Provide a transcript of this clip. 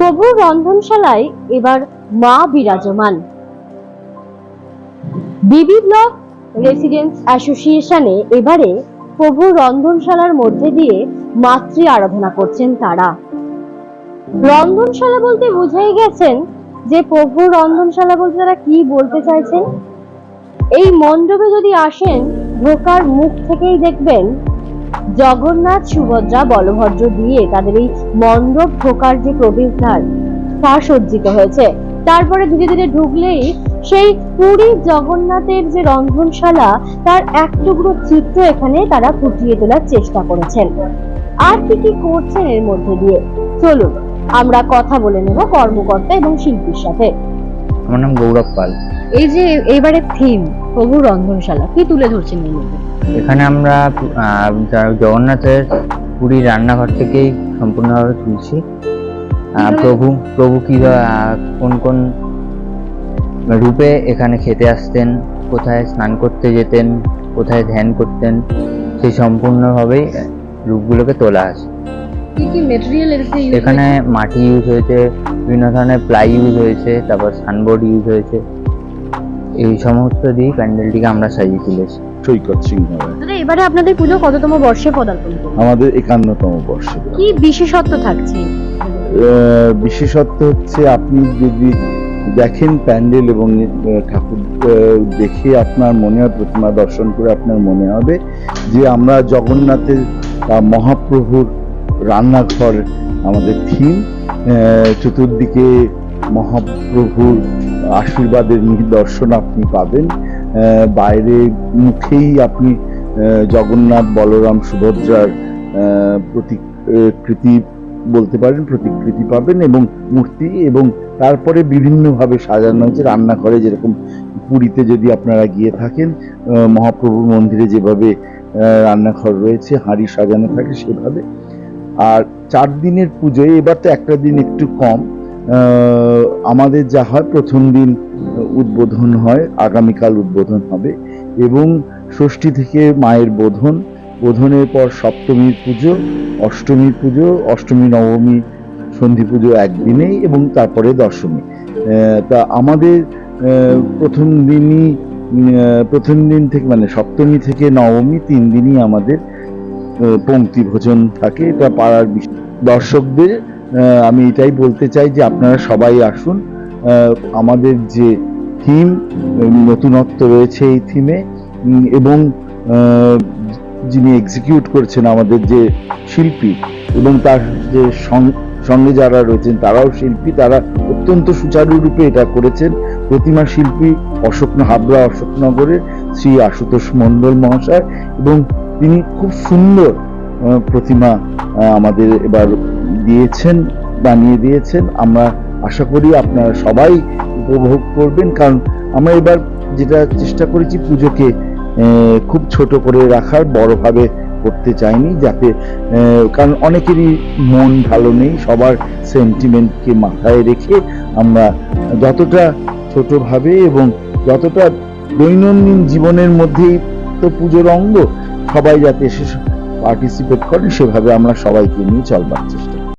প্রভুর রন্ধনশালায় এবার মা বিরাজমান। বিবি ব্লক রেসিডেন্স অ্যাসোসিয়েশনে এবারে প্রভুর রন্ধনশালার মধ্যে দিয়ে মাতৃ আরাধনা করছেন তারা। রন্ধনশালা বলতে বুঝেই গেছেন যে প্রভুর রন্ধনশালা বলতে তারা কি বলতে চাইছেন? এই মণ্ডপে যদি আসেন, ঢোকার মুখ থেকেই দেখবেন জগন্নাথ সুভদ্রা বলভদ্র দিয়ে তাদের এই মণ্ডপ ঢোকার যে প্রবেশদ্বার তা সজ্জিত হয়েছে। তারপরে ধীরে ধীরে ঢুকলেই সেই পুরী জগন্নাথের যে রন্ধনশালা তার এক টুকরো চিত্র এখানে তারা ফুটিয়ে তোলার চেষ্টা করেছেন। আর কি কি করছেন এর মধ্যে দিয়ে? চলুন আমরা কথা বলে নেব কর্মকর্তা এবং শিল্পীর সাথে। আমার নাম গৌরব পাল। এই যে এবারে থিম প্রভু রন্ধনশালা কি তুলে ধরছেন এর এখানে আমরা জগন্নাথের পুরী রান্নাঘর থেকেই সম্পূর্ণভাবে তুলছি। প্রভু প্রভু কি কোন কোন রূপে এখানে খেতে আসতেন কোথায় স্নান করতে যেতেন কোথায় ধ্যান করতেন সেই সম্পূর্ণভাবেই রূপগুলোকে তোলা আছে। এখানে মাটি ইউজ হয়েছে বিভিন্ন ধরনের প্লাই ইউজ হয়েছে তারপর সানবোর্ড ইউজ হয়েছে। এই সমস্ত দিয়ে প্যান্ডেলটিকে আমরা সাজিয়ে তুলেছি। সৈকত সিংহ দাদা এবারে আপনাদের পুজো কততম বর্ষে পদার্পণ করবে? আমাদের একান্নতম বর্ষে কি বিশেষত্ব থাকছে? আহ, বিশেষত্ব হচ্ছে আপনি যদি দেখেন প্যান্ডেল এবং আহ, ঠাকুর আহ, দেখে আপনার মনে হয় প্রতিমা দর্শন করে আপনার মনে হবে যে আমরা জগন্নাথের আহ, মহাপ্রভুর রান্নাঘর আমাদের থিম। চতুর্দিকে মহাপ্রভুর আশীর্বাদের নিদর্শন আপনি পাবেন। বাইরে মুখেই আপনি জগন্নাথ, বলরাম, সুভদ্রার প্রতিকৃতি বলতে পারেন প্রতিকৃতি পাবেন এবং মূর্তি এবং তারপরে বিভিন্নভাবে সাজানো হয়েছে, রান্নাঘরে যেরকম পুরীতে যদি আপনারা গিয়ে থাকেন মহাপ্রভুর মন্দিরে যেভাবে রান্নাঘর রয়েছে, হাঁড়ি সাজানো থাকে সেভাবে। আর চার দিনের পুজোয়, এবার তো একটা দিন একটু কম আমাদের যা হয়, প্রথম দিন উদ্বোধন হয়, আগামীকাল উদ্বোধন হবে এবং ষষ্ঠী থেকে মায়ের বোধন। বোধনের পর সপ্তমীর পুজো, অষ্টমীর পুজো, অষ্টমী, নবমী, সন্ধি পুজো একদিনেই এবং তারপরে দশমী। তা আমাদের প্রথম দিনই প্রথম দিন থেকে মানে সপ্তমী থেকে নবমী তিন দিনই আমাদের পংক্তি ভোজন থাকে। এটা পাড়ার দর্শকদের আমি এটাই বলতে চাই যে আপনারা সবাই আসুন। আমাদের যে থিম নতুনত্ব রয়েছে এই থিমে এবং যিনি এক্সিকিউট করছেন আমাদের যে শিল্পী, এবং তার যে সঙ্গে যারা রয়েছেন, তারাও শিল্পী, তারা অত্যন্ত সুচারুরূপে এটা করেছেন। প্রতিমা শিল্পী অশোক হাবড়া, অশোকনগরের শ্রী আশুতোষ মণ্ডল মহাশয়, এবং তিনি খুব সুন্দর প্রতিমা আমাদের এবার দিয়েছেন, বানিয়ে দিয়েছেন। আমরা আশা করি আপনারা সবাই উপভোগ করবেন। কারণ আমরা এবার যেটা চেষ্টা করেছি পুজোকে খুব ছোট করে রাখার, বড়ভাবে করতে চাইনি, যাতে কারণ অনেকেরই মন ভালো নেই, সবার সেন্টিমেন্টকে মাথায় রেখে আমরা যতটা ছোটোভাবে এবং যতটা দৈনন্দিন জীবনের মধ্যেই তো পুজোর অঙ্গ, সবাই যাতে এসে পার্টিসিপেট করেন সেভাবে আমরা সবাইকে নিয়ে চলবার চেষ্টা